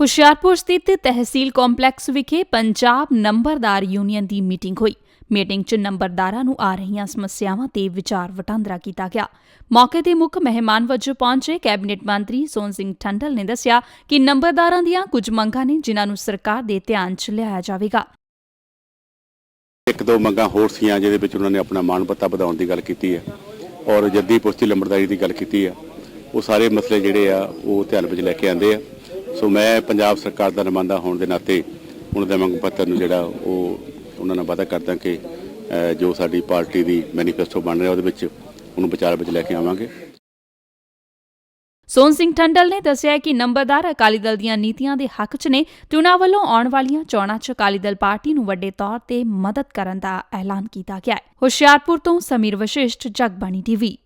ਹੁਸ਼ਿਆਰਪੁਰ ਸਥਿਤ ਤਹਿਸੀਲ ਕੰਪਲੈਕਸ ਵਿਖੇ ਪੰਜਾਬ ਨੰਬਰਦਾਰ ਯੂਨੀਅਨ ਦੀ ਮੀਟਿੰਗ ਹੋਈ। ਮੀਟਿੰਗ 'ਚ ਨੰਬਰਦਾਰਾਂ ਨੂੰ ਆ ਰਹੀਆਂ ਸਮੱਸਿਆਵਾਂ ਤੇ ਵਿਚਾਰ ਵਟਾਂਦਰਾ ਕੀਤਾ ਗਿਆ। ਮੌਕੇ ਤੇ ਮੁੱਖ ਮਹਿਮਾਨ ਵਜੋਂ ਪਹੁੰਚੇ ਕੈਬਨਿਟ ਮੰਤਰੀ ਸੋਨ ਸਿੰਘ ਠੰਡਲ ਨੇ ਦੱਸਿਆ ਕਿ ਨੰਬਰਦਾਰਾਂ ਦੀਆਂ ਕੁਝ ਮੰਗਾਂ ਨੇ ਜਿਨ੍ਹਾਂ ਨੂੰ ਸਰਕਾਰ ਦੇ ਧਿਆਨ 'ਚ ਲਿਆਇਆ ਜਾਵੇਗਾ। ਇੱਕ ਦੋ ਮੰਗਾਂ ਹੋਰ ਸੀਆਂ ਜਿਹਦੇ ਵਿੱਚ ਉਹਨਾਂ ਨੇ ਆਪਣਾ ਮਾਣ ਪੱਤਾ ਵਧਾਉਣ ਦੀ ਗੱਲ ਕੀਤੀ ਹੈ ਔਰ ਜੱਦੀ ਪੁਸ਼ਤੀ ਲੰਬੜਦਾਰੀ ਦੀ ਗੱਲ ਕੀਤੀ ਹੈ। ਉਹ ਸਾਰੇ ਮਸਲੇ ਜਿਹੜੇ ਆ ਉਹ ਧਿਆਨ ਵਿੱਚ ਲੈ ਕੇ ਆਂਦੇ ਆ। ਸੋ ਮੈਂ ਪੰਜਾਬ ਸਰਕਾਰ ਦਾ ਨੁਮਾਇੰਦਾ ਹੋਣ ਦੇ ਨਾਤੇ ਉਹਨਾਂ ਦੇ ਮੰਗ ਪੱਤਰ ਨੂੰ ਜਿਹੜਾ ਉਹ ਉਹਨਾਂ ਨਾਲ ਵਾਅਦਾ ਕਰਦਾ ਕਿ ਜੋ ਸਾਡੀ ਪਾਰਟੀ ਦੀ ਮੈਨੀਫੈਸਟੋ ਬਣ ਰਿਹਾ ਉਹਦੇ ਵਿੱਚ ਉਹਨੂੰ ਵਿਚਾਰ ਵਿੱਚ ਲੈ ਕੇ ਆਵਾਂਗੇ। ਸੋਨ ਸਿੰਘ ਠੰਡਲ ਨੇ ਦੱਸਿਆ ਕਿ ਨੰਬਰਦਾਰ ਅਕਾਲੀ ਦਲ ਦੀਆਂ ਨੀਤੀਆਂ ਦੇ ਹੱਕ 'ਚ ਨੇ ਤੇ ਉਨ੍ਹਾਂ ਵੱਲੋਂ ਆਉਣ ਵਾਲੀਆਂ ਚੋਣਾਂ 'ਚ ਅਕਾਲੀ ਦਲ ਪਾਰਟੀ ਨੂੰ ਵੱਡੇ ਤੌਰ ਤੇ ਮਦਦ ਕਰਨ ਦਾ ਐਲਾਨ ਕੀਤਾ ਗਿਆ ਹੈ। ਹੁਸ਼ਿਆਰਪੁਰ ਤੋਂ ਸਮੀਰ ਵਸ਼ਿਸ਼ਟ, ਜਗਬਾਣੀ ਟੀਵੀ।